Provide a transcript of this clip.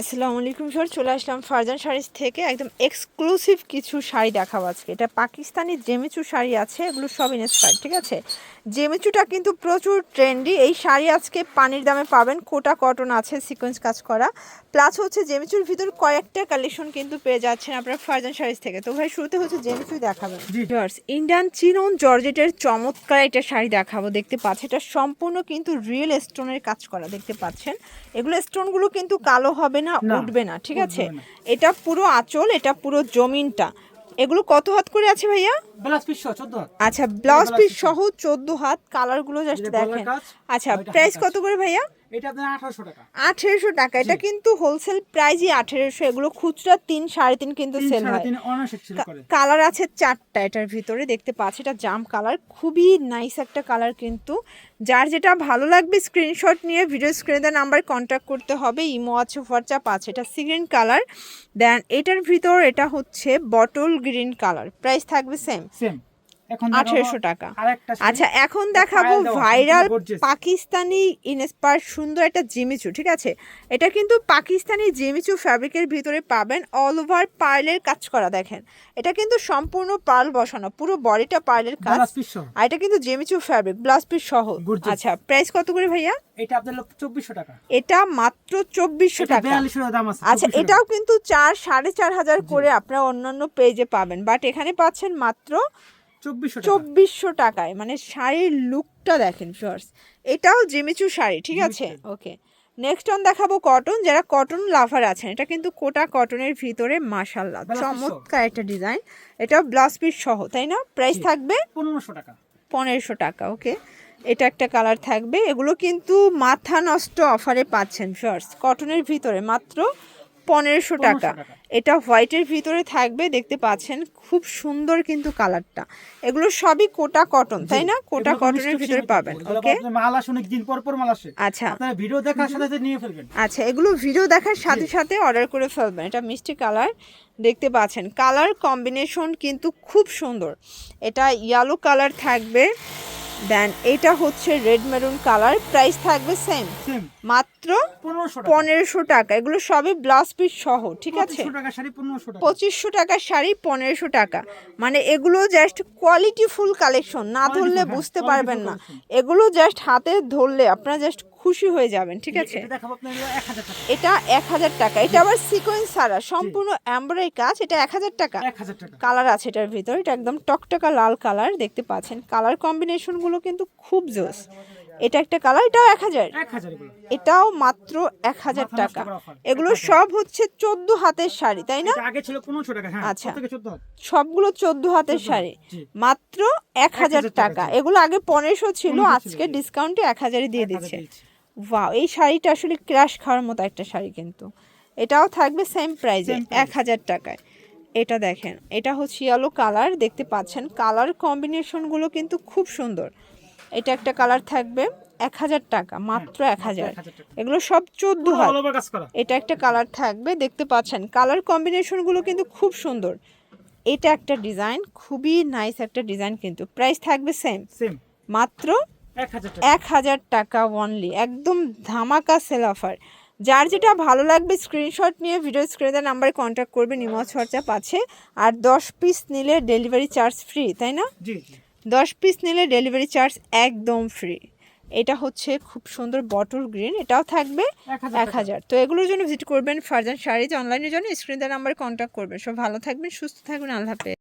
আসসালামু আলাইকুম স্যার চলে আসলাম ফারজান শাড়িজ থেকে। একদম এক্সক্লুসিভ কিছু শাড়ি দেখাবো আজকে। এটা পাকিস্তানি জেমিচু শাড়ি আছে এগুলো সব ইনস্পায়ার ঠিক আছে? জেমিচুটা কিন্তু প্রচুর ট্রেন্ডি এই শাড়ি আজকে পানির দামে পাবেন কোটা কটন আছে সিকোয়েন্স কাজ করা। প্লাস হচ্ছে জেমিচুর ভিতর কয়েকটা কালেকশন কিন্তু পেয়ে যাচ্ছেন আপনার ফারজান শাড়িজ থেকে। তো ভাই শুরুতে হচ্ছে জেমিচুই দেখাবেন। ইন্ডিয়ান চিনন জর্জেটের চমৎকার একটা শাড়ি দেখাবো দেখতে পাচ্ছেন। এটা সম্পূর্ণ কিন্তু রিয়েল স্টোনের কাজ করা দেখতে পাচ্ছেন। এগুলো স্টোনগুলো কিন্তু কালো হবে না উঠবে না ঠিক আছে? এটা পুরো আঁচল এটা পুরো জমিনটা। এগুলো কত হাত করে আছে ভাইয়া? ব্লাউজ পিস সহ 14 হাত। আচ্ছা ব্লাউজ পিস সহ। চোদ্দ হাত কালারগুলো জাস্ট দেখেন। আচ্ছা প্রাইস কত করে ভাইয়া? এটা আপনার 1800 টাকা। আঠেরোশো টাকা। এটা কিন্তু হোলসেল প্রাইসই আঠেরোশো। এগুলো খুচরা তিন সাড়ে তিন কিন্তু সেল হয়। কালার আছে চারটা এটার ভিতরে দেখতে পাচ্ছি এটা জাম কালার খুবই নাইস একটা কালার কিন্তু। যার যেটা ভালো লাগবে স্ক্রিনশট নিয়ে ভিডিও স্ক্রিনে নাম্বার কন্ট্যাক্ট করতে হবে। ইমো আছে হোয়াটসঅ্যাপ আছে এটা সিগ্রিন কালার দেন এটার ভিতর এটা হচ্ছে বটল গ্রিন কালার প্রাইস থাকবে সেম আঠেরোশো টাকা। আচ্ছা এখন দেখাবো ভাইরাল পাকিস্তানি ইনস্পায়ার সুন্দর একটা জিমিচু ঠিক আছে? এটা কিন্তু পাকিস্তানি জিমিচু ফ্যাব্রিকের ভিতরে পাবেন অল ওভার পার্লের কাজ করা দেখেন। এটা কিন্তু সম্পূর্ণ পার্ল বসানো পুরো বডিটা পার্লের কাজ। আর এটা কিন্তু জেমিচু ফ্যাব্রিক ব্লাউজ পিস সহ। আচ্ছা প্রাইস কত করে ভাইয়া? এটা আপনার 2400 টাকা। এটা মাত্র চব্বিশশো টাকা। 4200 টাকা দাম আছে আচ্ছা এটাও কিন্তু চার সাড়ে চার হাজার করে আপনারা অন্যান্য পেজে পাবেন। বাট এখানে পাচ্ছেন মাত্র 2400 টাকা চব্বিশশো টাকায় মানে শাড়ির লুকটা দেখেন ফার্স্ট এটাও জিমিচু শাড়ি ঠিক আছে? ওকে নেক্সট অন দেখাবো কটন যারা কটন লাভার আছেন এটা কিন্তু কোটা কটনের ভিতরে মাশাল্লাহ Blouse চমৎকার একটা ডিজাইন এটাও ব্লাউজ পিস সহ তাই না? প্রাইস থাকবে পনেরোশো টাকা। পনেরোশো টাকা ওকে এটা একটা কালার থাকবে। এগুলো কিন্তু মাথা নষ্ট অফারে পাচ্ছেন ফার্স্ট কটনের ভিতরে। মাত্র পনেরোশো টাকা। এটা হোয়াইটের ভিতরে থাকবে দেখতে পাচ্ছেন খুব সুন্দর কিন্তু কালারটা। এগুলো সবই কোটা কটন তাই না? কোটা কটনের ভিতরে পাবেন ওকে? মাল আসে অনেক দিন পর পর মাল আসে। আচ্ছা। আপনারা ভিডিও দেখার সাথে সাথে নিয়ে ফেলবেন। আচ্ছা এগুলো ভিডিও দেখার সাথে সাথে অর্ডার করে ফেলবেন। এটা মিষ্টি কালার দেখতে পাচ্ছেন। কালার কম্বিনেশন কিন্তু খুব সুন্দর। এটা ইয়েলো কালার থাকবে। দেন এটা হচ্ছে রেড মেরুন কালার। প্রাইস থাকবে সেম মাত্র পনেরোশো টাকা। এগুলো সবই ব্লাউজ পিস সহ ঠিক আছে? 2500 টাকা শাড়ি 1500 টাকা। পঁচিশশো টাকার শাড়ি পনেরোশো টাকা। মানে এগুলো জাস্ট কোয়ালিটি ফুল কালেকশন না ধরলে হ্যাঁ, বুঝতে পারবেন না। এগুলো জাস্ট হাতে ধরলে আপনারা জাস্ট খুশি হয়ে যাবেন ঠিক আছে? এটা দেখাবো আপনার 1000 টাকা। এটা এক হাজার টাকা। এটা আবার সিকোয়েন্স ছাড়া সম্পূর্ণ এমব্রয়ডারি কাজ। এটা এক হাজার টাকা। কালার আছে এটার ভিতর। এটা একদম টকটকা লাল কালার দেখতে পাচ্ছেন। কালার কম্বিনেশনগুলো কিন্তু খুব জোস। এটা একটা কালার এটাও এক হাজার। এটাও মাত্র এক হাজার টাকা। এগুলো সব হচ্ছে চোদ্দ হাতের শাড়ি তাই না? এটা আগে ছিল 1500 টাকা হ্যাঁ আচ্ছা। কত থেকে 14 হাত। সবগুলো চোদ্দ হাতের শাড়ি। মাত্র এক হাজার টাকা, এগুলো আগে পনেরোশো ছিল আজকে ডিসকাউন্টে এক হাজারে দিয়ে দিচ্ছে। ওয়াও এই শাড়িটা আসলে ক্রাশ খাওয়ার মতো একটা শাড়ি কিন্তু। এটাও থাকবে সেম price। এক হাজার টাকায়। এটা দেখেন এটা হচ্ছে ইয়েলো কালার দেখতে পাচ্ছেন। কালার কম্বিনেশনগুলো কিন্তু খুব সুন্দর। এটা একটা কালার থাকবে এক হাজার টাকা মাত্র এক হাজার। এগুলো সব চোদ্দ এটা একটা কালার থাকবে দেখতে পাচ্ছেন। কালার কম্বিনেশনগুলো কিন্তু খুব সুন্দর। এটা একটা ডিজাইন খুবই নাইস একটা ডিজাইন কিন্তু। প্রাইস থাকবে সেম সেম মাত্র এক হাজার টাকা। অনলি একদম ধামাকা সেল অফার যার যেটা ভালো লাগবে স্ক্রিনশট নিয়ে ভিডিও স্ক্রিনে নাম্বারে কন্ট্যাক্ট করবে নিমজ হোয়াটসঅ্যাপ আছে। আর দশ পিস নিলে ডেলিভারি চার্জ ফ্রি তাই না? দশ পিস নিলে ডেলিভারি চার্জ একদম ফ্রি এটা হচ্ছে খুব সুন্দর বটল গ্রিন এটাও থাকবে এক হাজার তো এগুলোর জন্য ভিজিট করবেন ফারজান শাড়িজ অনলাইনের জন্য স্ক্রিন নাম্বারে কন্ট্যাক্ট করবেন। সব ভালো থাকবেন সুস্থ থাকবেন আল্লাহ হাফেজ।